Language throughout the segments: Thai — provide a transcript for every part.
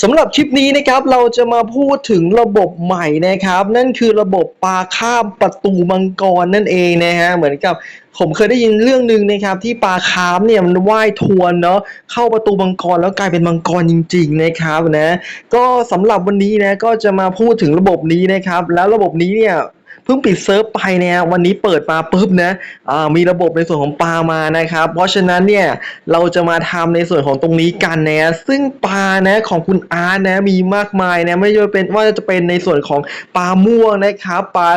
สำหรับคลิปนี้นะครับเราจะมาพูดถึงระบบใหม่นะครับ นั่นคือระบบปลาข้ามประตูมังกรนั่นเองนะฮะเหมือนกับผมเคยได้ยินเรื่องหนึ่งนะครับ ที่ปลาคามเนี่ยมันว่ายทวนเนาะเข้าประตูมังกรแล้วกลายเป็นมังกรจริง ๆ นะครับนะก็สำหรับวันนี้นะก็จะมาพูดถึงระบบนี้นะครับ แล้วระบบนี้เนี่ย เพิ่งปิดเซิร์ฟไปเนี่ยวันนี้เปิดมาปุ๊บนะมีระบบในส่วนของปลามานะครับ เพราะฉะนั้นเนี่ยเราจะมาทำในส่วนของตรงนี้กันนะซึ่งปลานะของคุณอาร์ตนะมีมากมายนะไม่ว่าจะเป็นว่าจะเป็นในส่วนของปลาม่วงนะครับปลา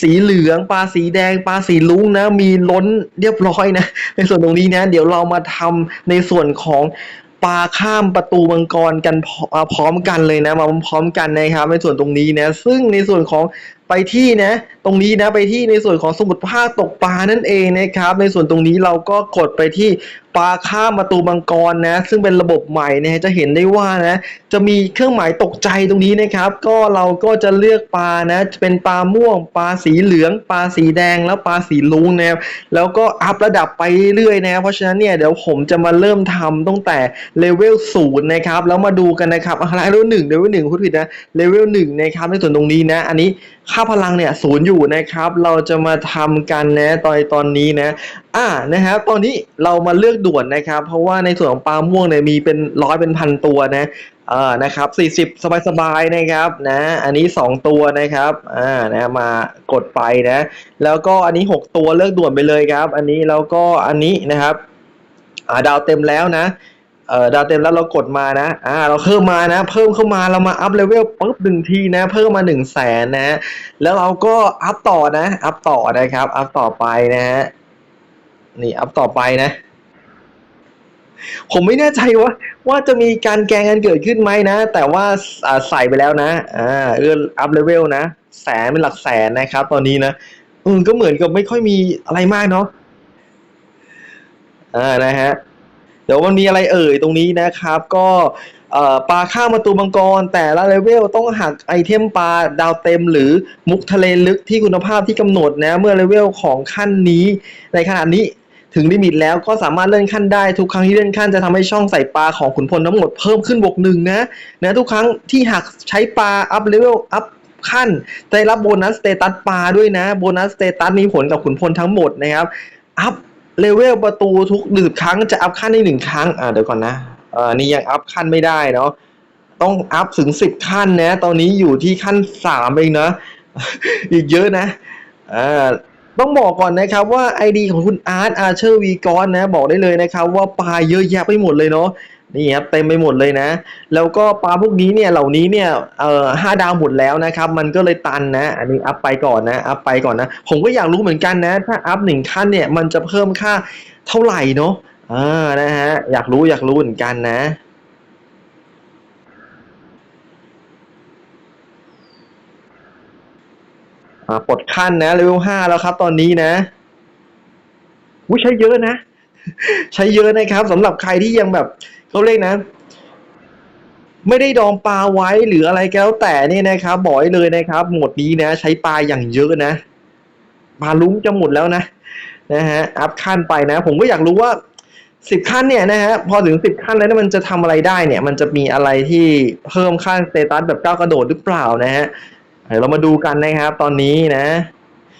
สีเหลืองปลาสีแดงปลาสีลุ้งนะมีล้นเรียบร้อยนะในส่วนตรงนี้นะเดี๋ยวเรามาทำในส่วนของปลาข้ามประตูมังกรกันพร้ออ่าพร้อมกันเลยนะมาพร้อมกันนะครับในส่วนตรงนี้นะซึ่งในส่วนของ ไปที่นะ ตรงนี้นะไปที่ในส่วนของสมุดภาคตกปลานั่นเองนะครับ ในส่วนตรงนี้เราก็กดไปที่ปลาข้ามประตูมังกรนะ ซึ่งเป็นระบบใหม่นะจะเห็นได้ว่านะ จะมีเครื่องหมายตกใจตรงนี้นะครับ ก็เราก็จะเลือกปลานะเป็นปลาม่วงปลาสีเหลืองปลาสีแดงแล้วปลาสีลุงนะครับแล้วก็อัพระดับไปเรื่อยนะเพราะฉะนั้นเนี่ยเดี๋ยวผมจะมาเริ่มทำตั้งแต่เลเวลศูนย์นะครับแล้วมาดูกันนะครับอะไรเลเวลหนึ่งเลเวลหนึ่งพูดผิดนะเลเวลหนึ่งนะครับในส่วนตรงนี้นะ อันนี้ค่าพลังเนี่ยศูนย์อยู่นะครับ เราจะมาทำกันนะตอนตอนนี้นะ อ่านะครับตอนนี้เรามาเลือกด่วนนะครับ เพราะว่าในส่วนของปลาม่วงเนี่ยมีเป็นร้อยเป็นพันตัวนะอ่านะครับสี่สิบสบายๆนะครับนะอันนี้สองตัวนะครับอ่านะมากดไปนะ แล้วก็อันนี้หกตัวเลือกด่วนไปเลยครับ อันนี้แล้วก็อันนี้นะครับอ่าดาวเต็มแล้วนะเอ่อดาวเต็มแล้วเรากดมานะ อ่า เราเพิ่มมานะ เพิ่มเข้ามาเรามาอัพเลเวลปุ๊บหนึ่งทีนะ เพิ่มมาหนึ่งแสนนะ แล้วเราก็อัพต่อนะ อัพต่อนะครับ อัพต่อไปนะฮะ นี่อัพต่อไปนะ ผมไม่แน่ใจว่า ว่าจะมีการแกงกันเกิดขึ้นไหมนะ แต่ว่าใส่ไปแล้วนะอ่าเอื้ออัพเลเวลนะ แสนเป็นหลักแสนนะครับ ตอนนี้นะอืมก็เหมือนกับไม่ค่อยมีอะไรมากเนาะอ่านะฮะเดี๋ยวมันมีอะไรเอ่ยตรงนี้นะครับ ก็ปลาข้ามประตูมังกร แต่ละเลเวลต้องหักไอเทมปลาดาวเต็ม หรือมุกทะเลลึกที่คุณภาพที่กำหนดนะ เมื่อเลเวลของขั้นนี้ในขณะนี้ ถึงลิมิตแล้วก็สามารถเลื่อนขั้นได้ทุกครั้งที่เลื่อนขั้นจะทำให้ช่องใส่ปลาของขุนพลทั้งหมดเพิ่มขึ้นบวกหนึ่งนะนะทุกครั้งที่หักใช้ปลาอัพเลเวลอัพขั้นจะได้รับโบนัสสเตตัสปลาด้วยนะโบนัสสเตตัสมีผลกับขุนพลทั้งหมดนะครับอัพเลเวลประตูทุกหนึ่งครั้งจะอัพขั้นได้หนึ่งครั้งอ่าเดี๋ยวก่อนนะเอ่านี่ยังอัพขั้นไม่ได้เนาะต้องอัพถึงสิบขั้นนะ ตอนนี้อยู่ที่ขั้นสามเองนะ อีกเยอะนะอ่า ต้องบอกก่อนนะครับว่า ID ของคุณอาร์ตอาร์เชอร์วีกอนนะบอกได้เลยนะครับว่าปลาเยอะแยะไปหมดเลยเนาะนี่ครับเต็มไปหมดเลยนะ แล้วก็ปลาพวกนี้เนี่ยเหล่านี้เนี่ยเอ่อห้าดาวหมดแล้วนะครับมันก็เลยตันนะ อันนี้อัพไปก่อนนะอัพไปก่อนนะ ผมก็อยากรู้เหมือนกันนะ ถ้าอัพหนึ่งขั้นเนี่ยมันจะเพิ่มค่าเท่าไหร่เนาะอ่านะฮะอยากรู้อยากรู้เหมือนกันนะ อ่า ปลดขั้นนะเลเวลห้าแล้วครับตอนนี้นะอุ้ยใช้เยอะนะ ใช้เยอะนะครับสำหรับใครที่ยังแบบเขาเรียกนะ ไม่ได้ดองปลาไว้หรืออะไรก็แล้วแต่เนี่ยนะครับบอกไว้เลยนะครับ หมดนี้นะ ใช้ปลาอย่างเยอะนะปลาลุ้มจะหมดแล้วนะนะฮะอัพขั้นไปนะ ผมก็อยากรู้ว่าสิบขั้นเนี่ยนะฮะพอถึงสิบขั้นแล้วเนี่ยมันจะทำอะไรได้เนี่ย มันจะมีอะไรที่เพิ่มขั้นสเตตัสแบบก้าวกระโดดหรือเปล่านะฮะ เดี๋ยวเรามาดูกันนะครับตอนนี้นะ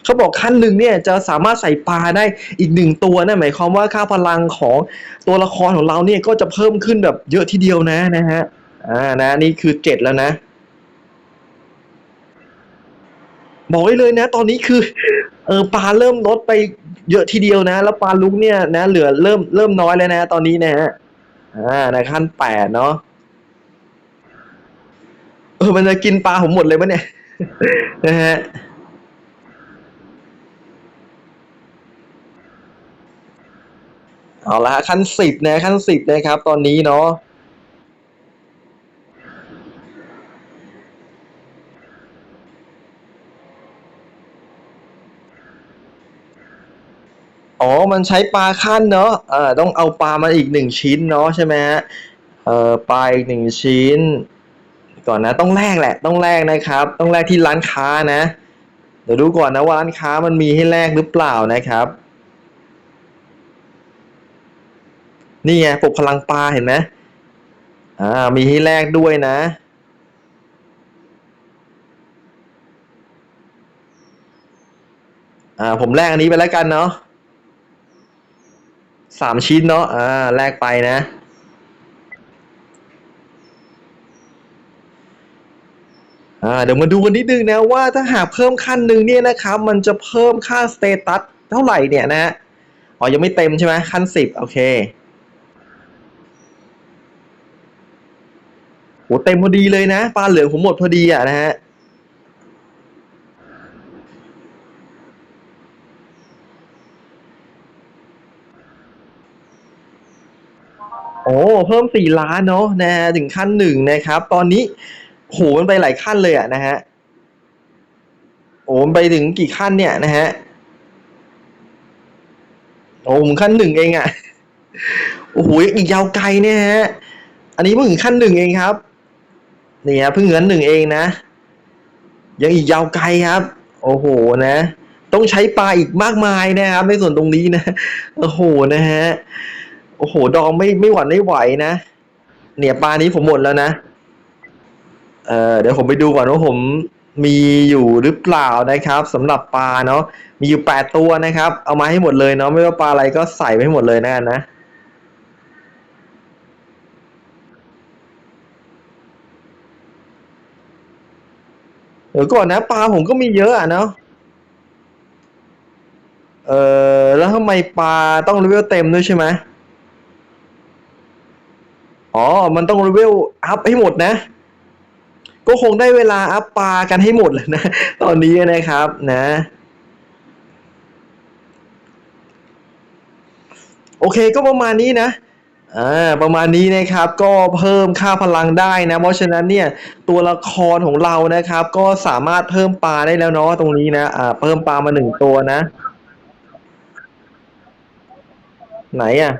เขาบอกขั้นหนึ่งเนี่ยจะสามารถใส่ปลาได้อีกหนึ่งตัวนะหมายความว่าค่าพลังของตัวละครของเราเนี่ยก็จะเพิ่มขึ้นแบบเยอะทีเดียวนะนะฮะอ่านะนี่คือเจ็ดแล้วนะ บอกไว้เลยนะ ตอนนี้คือเออปลาเริ่มลดไปเยอะทีเดียวนะ แล้วปลาลุกเนี่ยนะ เหลือเริ่มเริ่มน้อยแล้วนะ ตอนนี้นะฮะอ่าในขั้นแปดเนาะเออมันจะกินปลาผมหมดเลยปะเนี่ย นะฮะเอาละฮะขั้นสิบนะขั้นสิบนะครับ ตอนนี้เนาะอ๋อ มันใช้ปลาขั้นเนาะเออต้องเอาปลามาอีกหนึ่งชิ้นเนาะใช่ไหมฮะ เออปลาอีกหนึ่งชิ้น ก่อนนะ ต้องแลกแหละ ต้องแลกนะครับ ต้องแลกที่ร้านค้านะ เดี๋ยวดูก่อนนะว่าร้านค้ามันมีให้แลกหรือเปล่านะครับ นี่ไงปลุกพลังปลาเห็นไหมอ่ามีให้แลกด้วยนะอ่าผมแลกอันนี้ไปแล้วกันเนาะสามชิ้นเนาะอ่าแลกไปนะ อ่าเดี๋ยวมาดูกันนิดนึงนะว่าถ้าหากเพิ่มขั้นหนึ่งเนี่ยนะครับมันจะเพิ่มค่าสเตตัสเท่าไหร่เนี่ยนะฮะอ๋อยังไม่เต็มใช่ไหมขั้นสิบโอเคโหเต็มพอดีเลยนะปลาเหลืองผมหมดพอดีอะนะฮะโอ้เพิ่มสี่ล้านเนาะนะถึงขั้นหนึ่งนะครับ ตอนนี้ โหมันไปหลายขั้นเลยอะนะฮะโอ้มันไปถึงกี่ขั้นเนี่ยนะฮะโอ้ผมขั้นหนึ่งเองอะโอ้โหอีกยาวไกลเนี่ยฮะอันนี้เพิ่งถึงขั้นหนึ่งเองครับนี่ฮะเพิ่งขั้นหนึ่งเองนะ ยังอีกยาวไกลครับ โอ้โหนะ ต้องใช้ปลาอีกมากมายนะครับ ในส่วนตรงนี้นะโอ้โหนะฮะโอ้โหดองไม่ไม่หวั่นไม่ไหวนะเนี่ยปลานี้ผมหมดแล้วนะ เอ่อเดี๋ยวผมไปดูก่อนว่าผมมีอยู่หรือเปล่านะครับสำหรับปลาเนาะมีอยู่แปดตัวนะครับ เอามาให้หมดเลยเนาะไม่ว่าปลาอะไรก็ใส่ไปให้หมดเลยนะนะเดี๋ยวก่อนนะปลาผมก็มีเยอะอะเนาะเออแล้วทำไมปลาต้องเลเวลเต็มด้วยใช่ไหมอ๋อ มันต้องเลเวลอัพให้หมดนะ ก็คงได้เวลาอัพปลากันให้หมดเลยนะ ตอนนี้นะครับนะโอเคก็ประมาณนี้นะอ่าประมาณนี้นะครับก็เพิ่มค่าพลังได้นะ เพราะฉะนั้นเนี่ยตัวละครของเรานะครับ ก็สามารถเพิ่มปลาได้แล้วเนาะตรงนี้นะอ่าเพิ่มปลามาหนึ่งตัวนะ ไหนอะ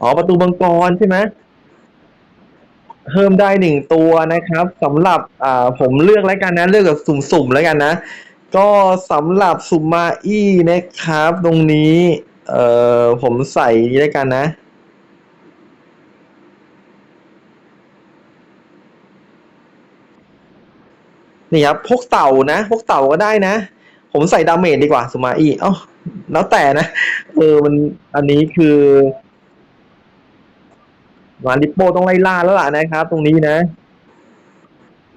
อ๋อประตูมังกรใช่ไหม เพิ่มได้หนึ่งตัวนะครับสำหรับอ่าผมเลือกแล้วกันนะเลือกแบบสุ่มๆแล้วกันนะ ก็สำหรับซุมมาอี้นะครับ ตรงนี้เอ่อผมใส่นี้แล้วกันนะนี่ครับพวกเต่านะพวกเต่าก็ได้นะ ผมใส่ดาเมจดีกว่าสุมาอีเอ้าแล้วแต่นะเออมันอันนี้คือ วานดิโปต้องไล่ล่าแล้วล่ะนะครับ ตรงนี้นะ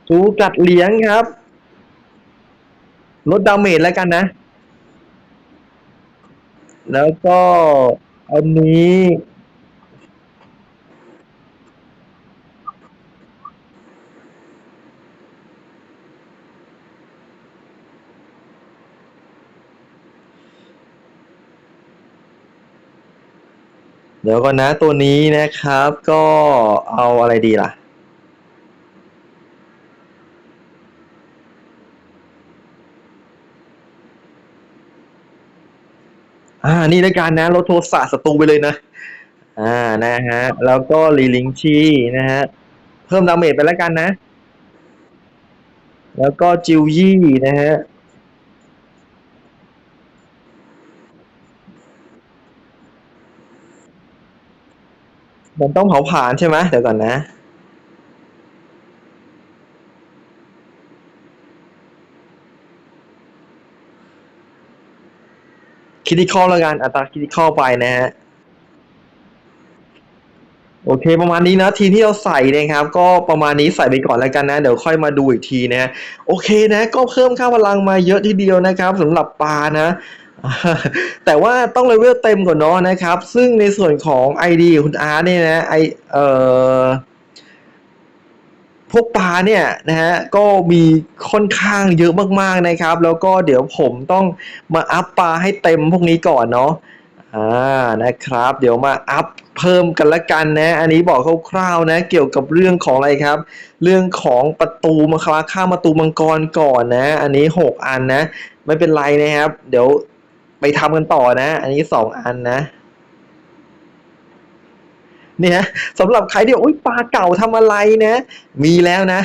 จูกัดเลี้ยงครับลดดาเมจแล้วกันนะ แล้วก็อันนี้ เดี๋ยวก่อนนะตัวนี้นะครับก็เอาอะไรดีล่ะ อ่า นี่แล้วกันนะลดโทสะศัตรูไปเลยนะ อ่านะฮะ แล้วก็ลีลิงชีนะฮะ เพิ่มดาเมจไปแล้วกันนะ แล้วก็จิวยี่นะฮะ มันต้องเผาผลาญใช่ไหมเดี๋ยวก่อนนะคิดิคอลล้วกันอัตราคิดิคอลไปนะฮะโอเค ประมาณนี้นะทีที่เราใส่นะครับ ก็ประมาณนี้ใส่ไปก่อนแล้วกันนะ เดี๋ยวค่อยมาดูอีกทีนะโอเคนะ ก็เพิ่มค่าพลังมาเยอะทีเดียวนะครับสำหรับปลานะ แต่ว่าต้องเลเวลเต็มก่อนเนาะนะครับ ซึ่งในส่วนของ ID คุณอาร์ตเนี่ยนะไอเอ่อพวกปลาเนี่ยนะฮะก็มีค่อนข้างเยอะมากๆนะครับ แล้วก็เดี๋ยวผมต้องมาอัพปลาให้เต็มพวกนี้ก่อนเนาะอ่านะครับ เดี๋ยวมาอัพเพิ่มกันละกันนะ อันนี้บอกคร่าวๆนะ เกี่ยวกับเรื่องของอะไรครับ เรื่องของประตูมาคาข้ามประตูมังกรก่อนนะ อันนี้หกอันนะ ไม่เป็นไรนะครับ เดี๋ยว ไปทำกันต่อนะ อันนี้สองอันนะเนี่ยสำหรับใครที่อกอุ้ยปลาเก่าทำอะไรนะ มีแล้วนะ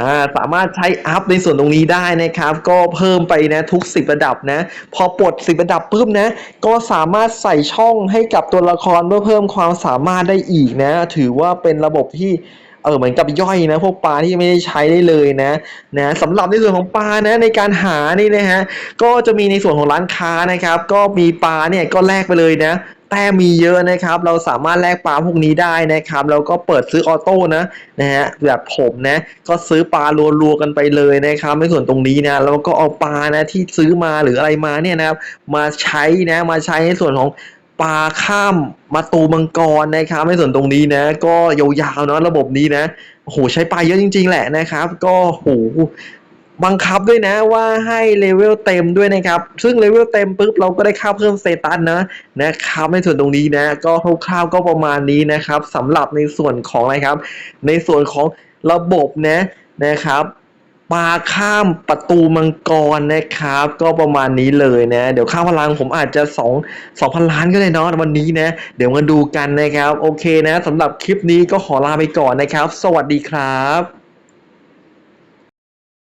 อ่าสามารถใช้อัพในส่วนตรงนี้ได้นะครับ ก็เพิ่มไปนะทุก 10 ระดับนะ พอปลด 10 ระดับปุ๊บนะ ก็สามารถใส่ช่องให้กับตัวละครเพื่อเพิ่มความสามารถได้อีกนะ ถือว่าเป็นระบบที่ เออเหมือนกับย่อยนะพวกปลาที่ไม่ได้ใช้ได้เลยนะนะสำหรับในส่วนของปลานะในการหานี่นะฮะก็จะมีในส่วนของร้านค้านะครับ ก็มีปลาเนี่ยก็แลกไปเลยนะแต้มีเยอะนะครับ เราสามารถแลกปลาพวกนี้ได้นะครับ แล้วก็เปิดซื้อออโต้นะนะฮะแบบผมนะ ก็ซื้อปลารัวๆกันไปเลยนะครับในส่วนตรงนี้นะแล้วก็เอาปลานะที่ซื้อมาหรืออะไรมาเนี่ยนะครับมาใช้นะมาใช้ในส่วนของ ปลาข้ามมาตูมังกรนะครับในส่วนตรงนี้นะ ก็ยาวๆเนาะระบบนี้นะโอ้โหใช้ปลาเยอะจริง ๆ แหละนะครับ ก็โหบังคับด้วยนะว่าให้เลเวลเต็มด้วยนะครับ ซึ่งเลเวลเต็มปุ๊บเราก็ได้ค่าเพิ่มสเตตัสนะนะครับในส่วนตรงนี้นะ ก็คร่าวๆก็ประมาณนี้นะครับสำหรับในส่วนของอะไรครับ ในส่วนของระบบนะนะครับ ปลาข้ามประตูมังกรนะครับ ก็ประมาณนี้เลยนะ เดี๋ยวข้าพลังผมอาจจะ2 2,000 ล้านก็เลยเนาะวันนี้นะ เดี๋ยวมาดูกันนะครับ โอเคนะสำหรับคลิปนี้ก็ขอลาไปก่อนนะครับ สวัสดีครับ